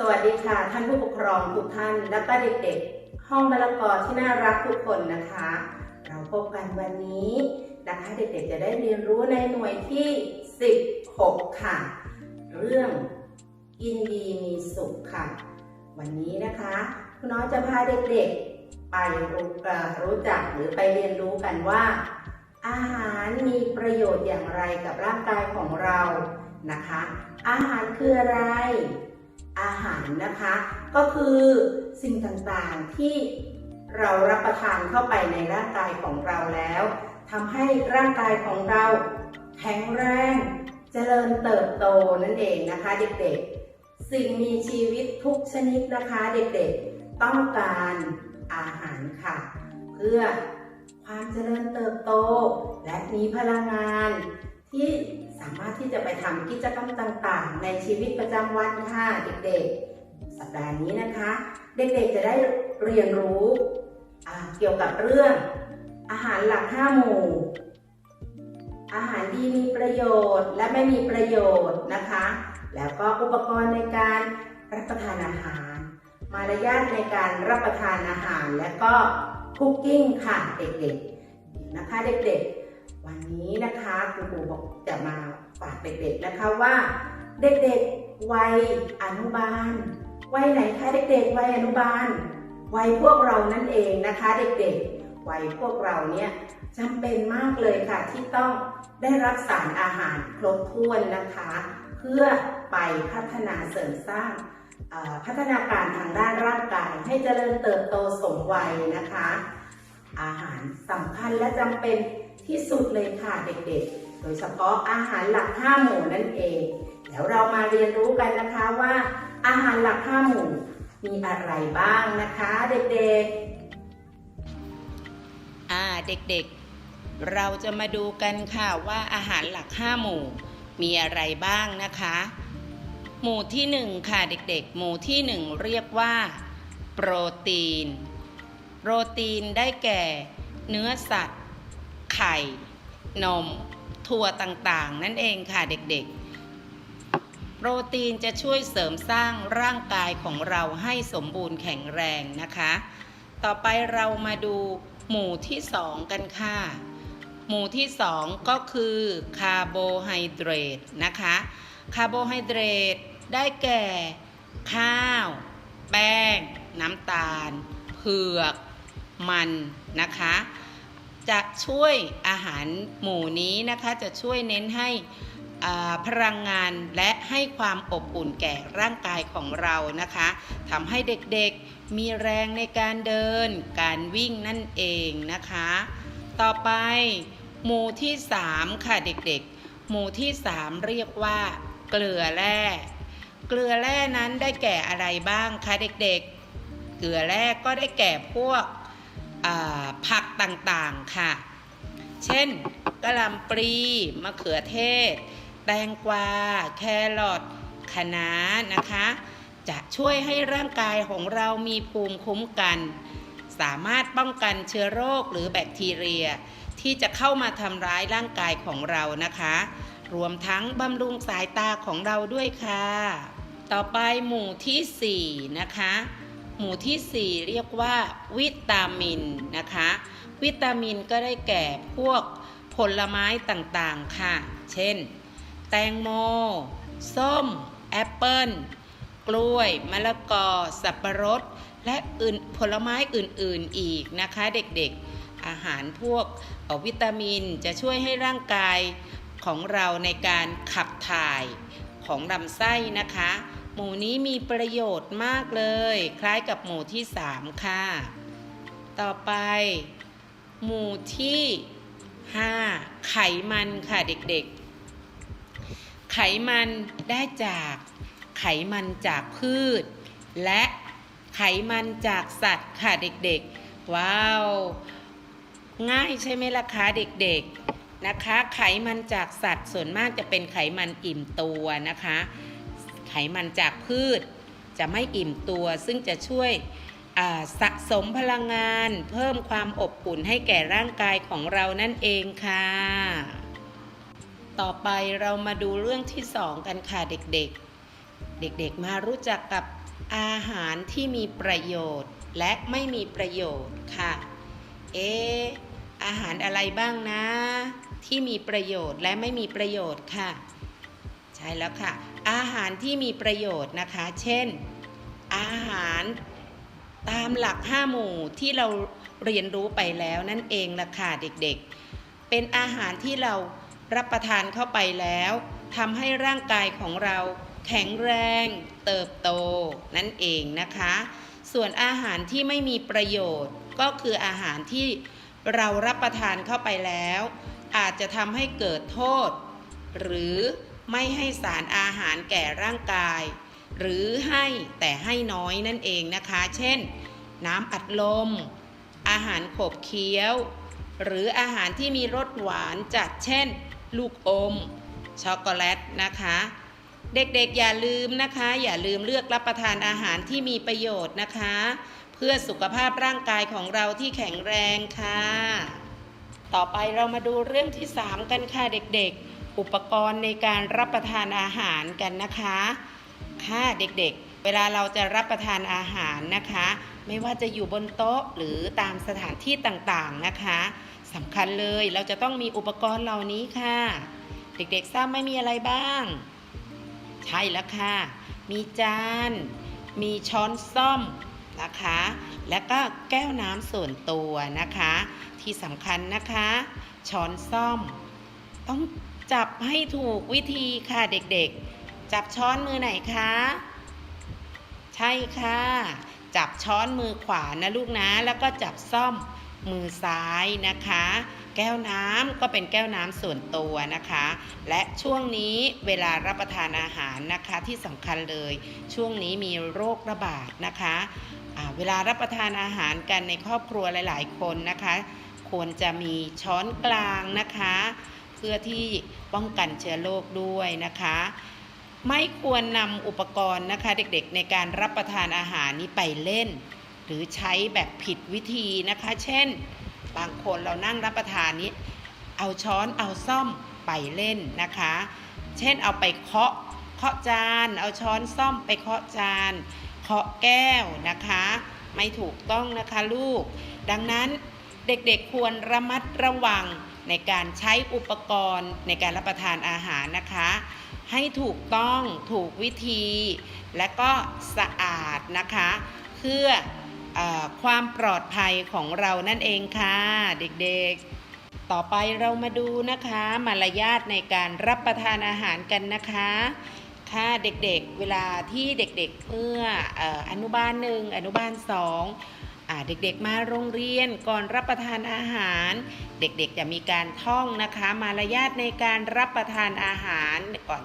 สวัสดีค่ะ ท่านผู้ปกครองทุกท่าน และก็เด็กๆ ห้องมะละกอที่น่ารักทุกคนนะคะ เราพบกันวันนี้นะคะเด็กๆจะได้เรียนรู้ในหน่วยที่ 16 ค่ะ เรื่องกินดีมีสุขค่ะ วันนี้นะคะคุณน้อยจะพาเด็กๆ ไปรู้รู้จักหรือไปเรียนรู้กันว่า อาหารมีประโยชน์อย่างไรกับร่างกายของเรานะคะ อาหารคืออะไร อาหารนะคะ ก็คือสิ่งต่างๆที่เรารับประทานเข้าไปในร่างกายของเราแล้วทำให้ร่างกายของเราแข็งแรงเจริญเติบโตนั่นเองนะคะ เด็กๆ สิ่งมีชีวิตทุกชนิดนะคะ เด็กๆต้องการอาหารค่ะ เพื่อความเจริญเติบโต และมีพลังงานที่ สามารถที่จะไปทำกิจกรรมต่างๆ ในชีวิตประจำวันค่ะเด็กๆ สัปดาห์นี้นะคะ เด็กๆจะได้เรียนรู้เกี่ยวกับเรื่อง อาหารหลักห้าหมู่ อาหารดีมีประโยชน์และไม่มีประโยชน์นะคะ แล้วก็อุปกรณ์ในการรับประทานอาหาร มารยาทในการรับประทานอาหารและก็คุกกิ้งค่ะเด็กๆนะคะเด็กๆ วันนี้นะคะคุณครูบอกจะมาฝากเด็กๆนะคะว่า เด็กๆวัยอนุบาลวัยไหนคะเด็กๆวัยอนุบาลวัยพวกเรานั่นเองนะคะเด็กๆวัยพวกเราเนี่ยจำเป็นมากเลยค่ะที่ต้องได้รับสารอาหารครบถ้วนนะคะ เพื่อไปพัฒนาเสริมสร้างพัฒนาการทางด้านร่างกายให้เจริญเติบโตสมวัยนะคะ อาหารสำคัญและจำเป็น ที่สุดเลยค่ะเด็กๆ โดยเฉพาะอาหารหลักห้าหมู่นั่นเองเดี๋ยวเรามาเรียนรู้กันนะคะว่า อาหารหลักห้าหมู่มีอะไรบ้างนะคะเด็กๆ อ่าเด็กๆ เราจะมาดูกันค่ะว่าอาหารหลักห้าหมู่มีอะไรบ้างนะคะ หมู่ที่หนึ่งค่ะเด็กๆ หมู่ที่หนึ่งเรียกว่า โปรตีน โปรตีนได้แก่ เนื้อสัตว์ ไข่ นม ถั่วต่างๆ นั่นเองค่ะเด็กๆ โปรตีนจะช่วยเสริมสร้างร่างกายของเราให้สมบูรณ์แข็งแรงนะคะ ต่อไปเรามาดูหมู่ที่สองกันค่ะ หมู่ที่สองก็คือคาร์โบไฮเดรตนะคะ คาร์โบไฮเดรตได้แก่ ข้าว แป้ง น้ำตาล เผือก มันนะคะ จะช่วยอาหารหมู่นี้นะคะจะช่วยเน้นให้พลังงานและให้ความอบอุ่นแก่ร่างกายของเรานะคะทำให้เด็กๆมีแรงในการเดิน การวิ่งนั่นเองนะคะ ต่อไปหมู่ที่ 3 ค่ะเด็กๆ หมู่ที่ 3 เรียกว่าเกลือแร่ เกลือแร่นั้นได้แก่อะไรบ้างคะเด็กๆ เกลือแร่ก็ได้แก่พวก ผักต่างๆค่ะ เช่นกะหล่ำปลีมะเขือเทศ แตงกวา แครอทคะน้านะคะ จะช่วยให้ร่างกายของเรามีภูมิคุ้มกัน สามารถป้องกันเชื้อโรคหรือแบคทีเรีย ที่จะเข้ามาทำร้ายร่างกายของเรานะคะ รวมทั้งบำรุงสายตาของเราด้วยค่ะ ต่อไปหมู่ทีสี่4 นะคะ หมู่ทีสี่ 4 เรียกว่าวิตามินนะคะ วิตามินก็ได้แก่พวกผลไม้ต่างๆค่ะ เช่น แตงโม ส้ม แอปเปิ้ล กล้วย มะละกอ สับปะรด และอื่นผลไม้อื่นๆอีกนะคะ เด็กๆ อาหารพวกออวิตามินจะช่วยให้ร่างกายของเราในการขับถ่ายของลำไส้นะคะ หมูนี้มีประโยชน์มากเลย คล้ายกับหมูที่ 3 ค่ะ ต่อไป หมูที่ 5 ไขมันค่ะเด็กๆ ไขมันได้จากไขมันจากพืช และไขมันจากสัตว์ค่ะเด็กๆ ว้าว ง่ายใช่ไหมล่ะคะเด็กๆนะคะ ไขมันจากสัตว์ส่วนมากจะเป็นไขมันอิ่มตัวนะคะ มันจากพืช จะไม่อิ่มตัว ซึ่งจะช่วยสะสมพลังงาน เพิ่มความอบอุ่นให้แก่ร่างกายของเรานั่นเองค่ะ ต่อไปเรามาดูเรื่องที่สองกันค่ะเด็กๆ เด็กๆมารู้จักกับอาหารที่มีประโยชน์และไม่มีประโยชน์ค่ะ เอะอาหารอะไรบ้างนะ ที่มีประโยชน์และไม่มีประโยชน์ค่ะ ใช่แล้วค่ะ อาหารที่มีประโยชน์นะคะ เช่น อาหารตามหลักห้าหมู่ที่เราเรียนรู้ไปแล้วนั่นเองล่ะค่ะเด็กๆ เป็นอาหารที่เรารับประทานเข้าไปแล้วทำให้ร่างกายของเราแข็งแรงเติบโตนั่นเองนะคะ ส่วนอาหารที่ไม่มีประโยชน์ก็คืออาหารที่เรารับประทานเข้าไปแล้ว อาจจะทำให้เกิดโทษ หรือ ไม่ให้สารอาหารแก่ร่างกาย หรือให้แต่ให้น้อยนั่นเองนะคะ เช่น น้ำอัดลม อาหารขบเคี้ยว หรืออาหารที่มีรสหวานจัดเช่น ลูกอม ช็อกโกแลตนะคะ เด็กๆอย่าลืมนะคะ อย่าลืมเลือกรับประทานอาหารที่มีประโยชน์นะคะ เพื่อสุขภาพร่างกายของเราที่แข็งแรงค่ะ ต่อไปเรามาดูเรื่องที่ 3 กันค่ะเด็กๆ อุปกรณ์ในการรับประทานอาหารกันนะคะ ค่ะเด็กๆ เวลาเราจะรับประทานอาหารนะคะ ไม่ว่าจะอยู่บนโต๊ะหรือตามสถานที่ต่างๆนะคะสำคัญเลยเราจะต้องมีอุปกรณ์เหล่านี้ค่ะ เด็กๆทราบไม่มีอะไรบ้าง ใช่แล้วค่ะ มีจาน มีช้อนซ่อมนะคะ แล้วก็แก้วน้ำส่วนตัวนะคะ ที่สำคัญนะคะ ช้อนซ่อมต้อง จับให้ถูกวิธีค่ะเด็กๆ จับช้อนมือไหนคะ ใช่ค่ะ จับช้อนมือขวานะลูกนะ แล้วก็จับซ่อมมือซ้ายนะคะ แก้วน้ำก็เป็นแก้วน้ำส่วนตัวนะคะ และช่วงนี้เวลารับประทานอาหารนะคะที่สำคัญเลย ช่วงนี้มีโรคระบาดนะคะเวลารับประทานอาหารกันในครอบครัวหลาย ๆ คนนะคะ ควรจะมีช้อนกลางนะคะ เพื่อที่ป้องกันเชื้อโรคด้วยนะคะ ไม่ควรนำอุปกรณ์นะคะ เด็กๆในการรับประทานอาหารนี้ไปเล่น หรือใช้แบบผิดวิธีนะคะ เช่น บางคนเรานั่งรับประทานนี้ เอาช้อนเอาซ่อมไปเล่นนะคะ เช่นเอาไปเคาะเคาะจาน เอาช้อนซ่อมไปเคาะจาน เคาะแก้วนะคะ ไม่ถูกต้องนะคะลูก ดังนั้นเด็กๆควรระมัดระวัง ในการใช้อุปกรณ์ในการรับประทานอาหารนะคะ ให้ถูกต้องถูกวิธี และก็สะอาดนะคะ เพื่อออความปลอดภัยของเรานั่นเองค่ะเด็กๆต่อไปเรามาดูนะคะมารยาทในการรับประทานอาหารกันนะคะ ค่ะเด็กๆ เวลาที่เด็กๆเมื่ออออนุบาลหนึ่งอนุบาลสอง เด็กๆมาโรงเรียนก่อนรับประทานอาหาร เด็กๆจะมีการท่องนะคะ มารยาทในการรับประทานอาหารก่อน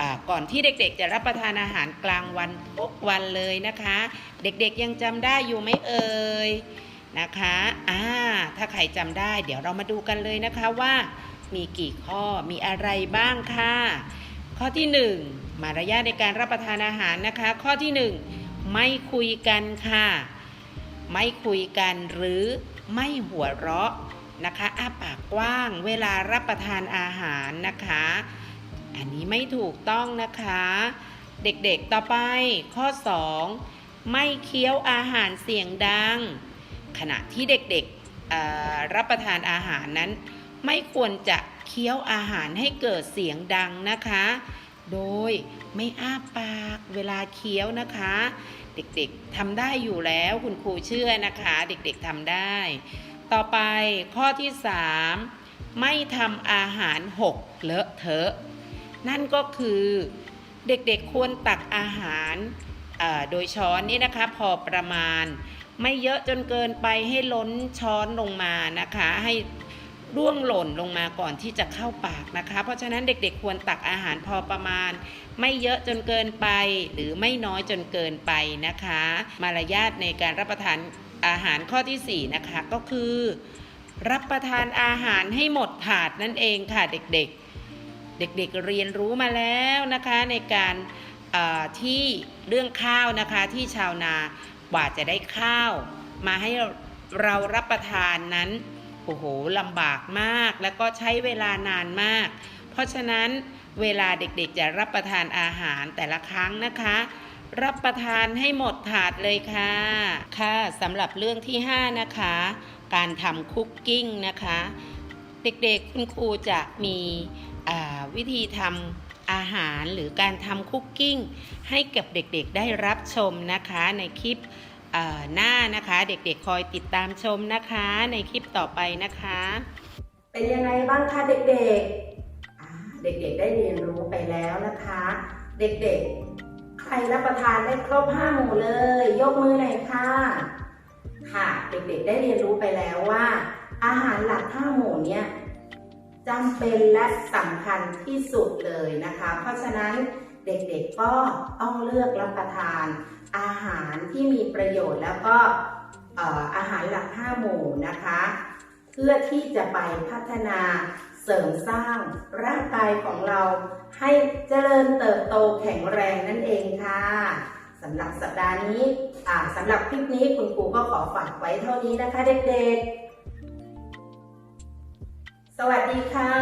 อก่อนที่เด็กๆ จะรับประทานอาหารกลางวันทุกวันเลยนะคะ เด็กๆยังจำได้อยู่ไหมเอ่ยนะคะอ่าถ้าใครจำได้ เดี๋ยวเรามาดูกันเลยนะคะว่ามีกี่ข้อมีอะไรบ้างค่ะ ข้อที่หนึ่งมารยาทในการรับประทานอาหารนะคะ ข้อที่หนึ่งไม่คุยกันค่ะ ไม่คุยกันหรือไม่หัวเราะนะคะอ้าปากกว้างเวลารับประทานอาหารนะคะ อันนี้ไม่ถูกต้องนะคะ เด็กๆต่อไปข้อ 2 ไม่เคี้ยวอาหารเสียงดัง ขณะที่เด็กๆรับประทานอาหารนั้น ไม่ควรจะเคี้ยวอาหารให้เกิดเสียงดังนะคะ โดยไม่อ้าปากเวลาเคี้ยวนะคะ เด็กๆทำได้อยู่แล้วคุณครูเชื่อนะคะ เด็กๆทำได้ ต่อไปข้อที่ 3 ไม่ทำอาหารหกเลอะเทอะ นั่นก็คือเด็กๆควรตักอาหารโดยช้อนนี่นะคะพอประมาณ ไม่เยอะจนเกินไปให้ล้นช้อนลงมานะคะ ให้ ร่วงหล่นลงมาก่อนที่จะเข้าปากนะคะ เพราะฉะนั้นเด็กๆ ควรตักอาหารพอประมาณ ไม่เยอะจนเกินไป หรือไม่น้อยจนเกินไปนะคะ มารยาทในการรับประทานอาหารข้อที่ 4 นะคะก็คือ รับประทานอาหารให้หมดถาดนั่นเองค่ะเด็กๆ เด็กๆเรียนรู้มาแล้วนะคะในการที่เรื่องข้าวนะคะที่ชาวนากว่าจะได้ข้าว มาให้เรารับประทานนั้น โอ้โหลำบากมากแล้วก็ใช้เวลานานมาก เพราะฉะนั้นเวลาเด็กๆจะรับประทานอาหารแต่ละครั้งนะคะ รับประทานให้หมดถาดเลยค่ะ ค่ะสำหรับเรื่องที่ 5 นะคะ การทำคุกกิ้งนะคะ เด็กๆคุณครูจะมีวิธีทำอาหารหรือการทำคุกกิ้งให้กับเด็กๆได้รับชมนะคะในคลิป หน้านะคะ เด็กๆคอยติดตามชมนะคะ ในคลิปต่อไปนะคะ เป็นยังไงบ้างคะเด็กๆอ่าเด็กๆได้เรียนรู้ไปแล้วนะคะ เด็กๆ ใครรับประทานได้ครบห้าหมู่เลย ยกมือหน่อยค่ะค่ะ เด็กๆได้เรียนรู้ไปแล้วว่า อาหารหลักห้าหมู่เนี่ยจำเป็นและสำคัญที่สุดเลยนะคะ เพราะฉะนั้นเด็กๆก็ต้องเลือกรับประทาน อาหารที่มีประโยชน์แล้วก็อาหารหลักห้าหมู่นะคะ เพื่อที่จะไปพัฒนาเสริมสร้างร่างกายของเราให้เจริญเติบโตแข็งแรงนั่นเองค่ะสำหรับสัปดาห์นี้สำหรับคลิปนี้คุณครูก็ขอฝากไว้เท่านี้นะคะเด็กๆ สวัสดีค่ะ